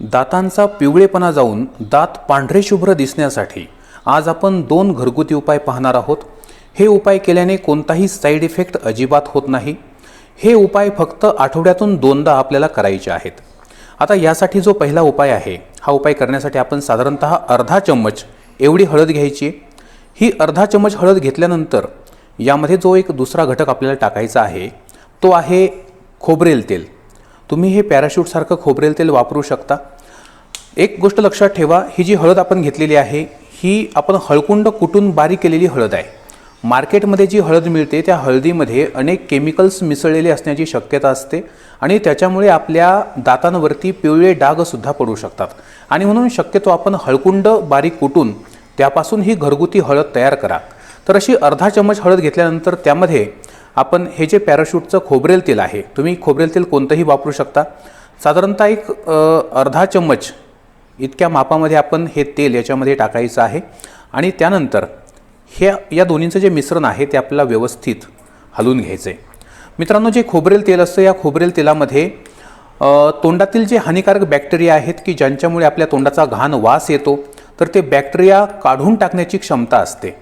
दातांचा पिवळेपणा जाऊन दात पांढरे शुभ्र दिसण्यासाठी आज आपण दोन घरगुती उपाय पाहणार आहोत. हे उपाय केल्याने कोणताही साईड इफेक्ट अजिबात होत नाही. हे उपाय फक्त आठवड्यातून दोनदा आपल्याला करायचे आहेत. आता यासाठी जो पहिला उपाय आहे हा उपाय करण्यासाठी आपण साधारणत अर्धा चम्मच एवढी हळद घ्यायची. ही अर्धा चम्मच हळद घेतल्यानंतर यामध्ये जो एक दुसरा घटक आपल्याला टाकायचा आहे तो आहे खोबरेल तेल. तुम्ही हे पॅराशूटसारखं खोबरेल तेल वापरू शकता. एक गोष्ट लक्षात ठेवा ही जी हळद आपण घेतलेली आहे ही आपण हळकुंड कुटून बारीक केलेली हळद आहे. मार्केटमध्ये जी हळद मिळते त्या हळदीमध्ये अनेक केमिकल्स मिसळलेले असण्याची शक्यता असते आणि त्याच्यामुळे आपल्या दातांवरती पिवळे डागसुद्धा पडू शकतात. आणि म्हणून शक्यतो आपण हळकुंड बारीक कुटून त्यापासून ही घरगुती हळद तयार करा. तर अशी अर्धा चम्मच हळद घेतल्यानंतर त्यामध्ये आपण हे जे पॅराशूटचं खोबरेल तेल आहे तुम्ही खोबरेल तेल कोणतंही वापरू शकता. साधारणतः एक अर्धा चम्मच इतक्या मापामध्ये आपण हे तेल याच्यामध्ये टाकायचं आहे. आणि त्यानंतर हे या दोन्हींचं जे मिश्रण आहे ते आपल्याला व्यवस्थित हलवून घ्यायचं आहे मित्रांनो जे खोबरेल तेल असतं या खोबरेल तेलामध्ये तोंडातील जे हानिकारक बॅक्टेरिया आहेत की ज्यांच्यामुळे आपल्या तोंडाचा घाण वास येतो तर ते बॅक्टेरिया काढून टाकण्याची क्षमता असते.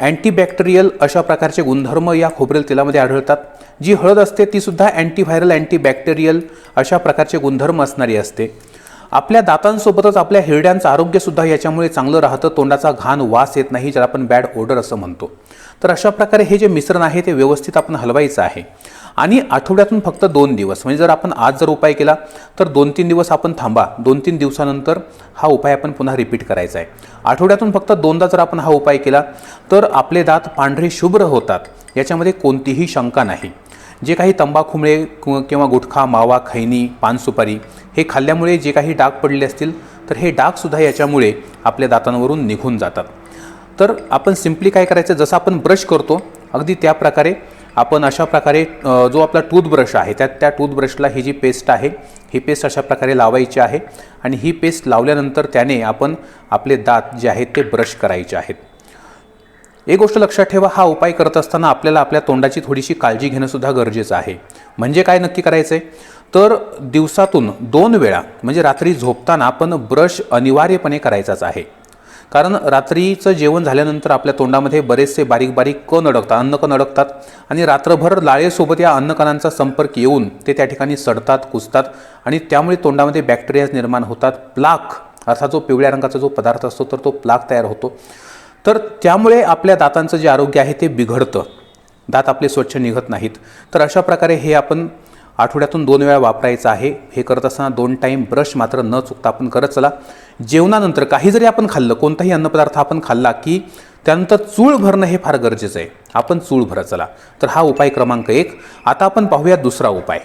अँटीबॅक्टेरियल अशा प्रकारचे गुणधर्म या खोबरेल तेलामध्ये आढळतात. जी हळद असते ती सुद्धा अँटीव्हायरल अँटीबॅक्टेरियल अशा प्रकारचे गुणधर्म असणारी असते. आपल्या दातांसोबतच आपल्या हिरड्यांचं आरोग्यसुद्धा याच्यामुळे चांगलं राहतं तोंडाचा घाण वास येत नाही ज्याला आपण बॅड ओडर असं म्हणतो. तर अशा प्रकारे हे जे मिश्रण आहे ते व्यवस्थित आपण हलवायचं आहे. आणि आठवड्यातून फक्त दोन दिवस म्हणजे जर आपण आज जर उपाय केला तर दोन तीन दिवस आपण थांबा. दोन तीन दिवसानंतर हा उपाय आपण पुन्हा रिपीट करायचा आहे. आठवड्यातून फक्त दोनदा जर आपण हा उपाय केला तर आपले दात पांढरे शुभ्र होतात. याच्यामध्ये कोणतीही शंका नाही. जे काही तंबाखूमुळे किंवा- किंवा गुटखा मावा खैनी पानसुपारी हे खाल्ल्यामुळे जे काही डाग पडले असतील तर हे डागसुद्धा याच्यामुळे आपल्या दातांवरून निघून जातात. तर आपण सिम्पली काय करायचं जसं आपण ब्रश करतो अगदी त्या प्रकारे आपण अशा प्रकारे जो आपला टूथब्रश आहे त्या त्या टूथब्रशला ही जी पेस्ट आहे ही पेस्ट अशा प्रकारे लावायची आहे आणि ही पेस्ट लावल्यानंतर त्याने आपण आपले दात जे आहेत ते ब्रश करायचे आहेत. एक गोष्ट लक्षात ठेवा हा उपाय करत असताना आपल्याला आपल्या तोंडाची थोडीशी काळजी घेणंसुद्धा गरजेचं आहे. म्हणजे काय नक्की करायचं आहे तर दिवसातून दोन वेळा म्हणजे रात्री झोपताना आपण ब्रश अनिवार्यपणे करायचाच आहे. कारण रात्रीचं जेवण झाल्यानंतर आपल्या तोंडामध्ये बरेचसे बारीक बारीक कण अडकतात अन्नकण अडकतात आणि रात्रभर लाळेसोबत या अन्नकणांचा संपर्क येऊन ते त्या ठिकाणी सडतात कुसतात आणि त्यामुळे तोंडामध्ये बॅक्टेरियाज निर्माण होतात. प्लाक असा जो पिवळ्या रंगाचा जो पदार्थ असतो तर तो प्लाक तयार होतो. तर त्यामुळे आपल्या दातांचं जे आरोग्य आहे ते बिघडतं. दात आपले स्वच्छ निघत नाहीत. तर अशा प्रकारे हे आपण आठवड्यातून दोन वेळा वापरायचं आहे. हे करत असताना दोन टाईम ब्रश मात्र न चुकता आपण करत चला. जेवणानंतर काही जरी आपण खाल्लं कोणताही अन्नपदार्थ आपण खाल्ला की त्यानंतर चूळ भरणं हे फार गरजेचं आहे. आपण चूळ भरत चला. तर हा उपाय क्रमांक एक. आता आपण पाहूया दुसरा उपाय.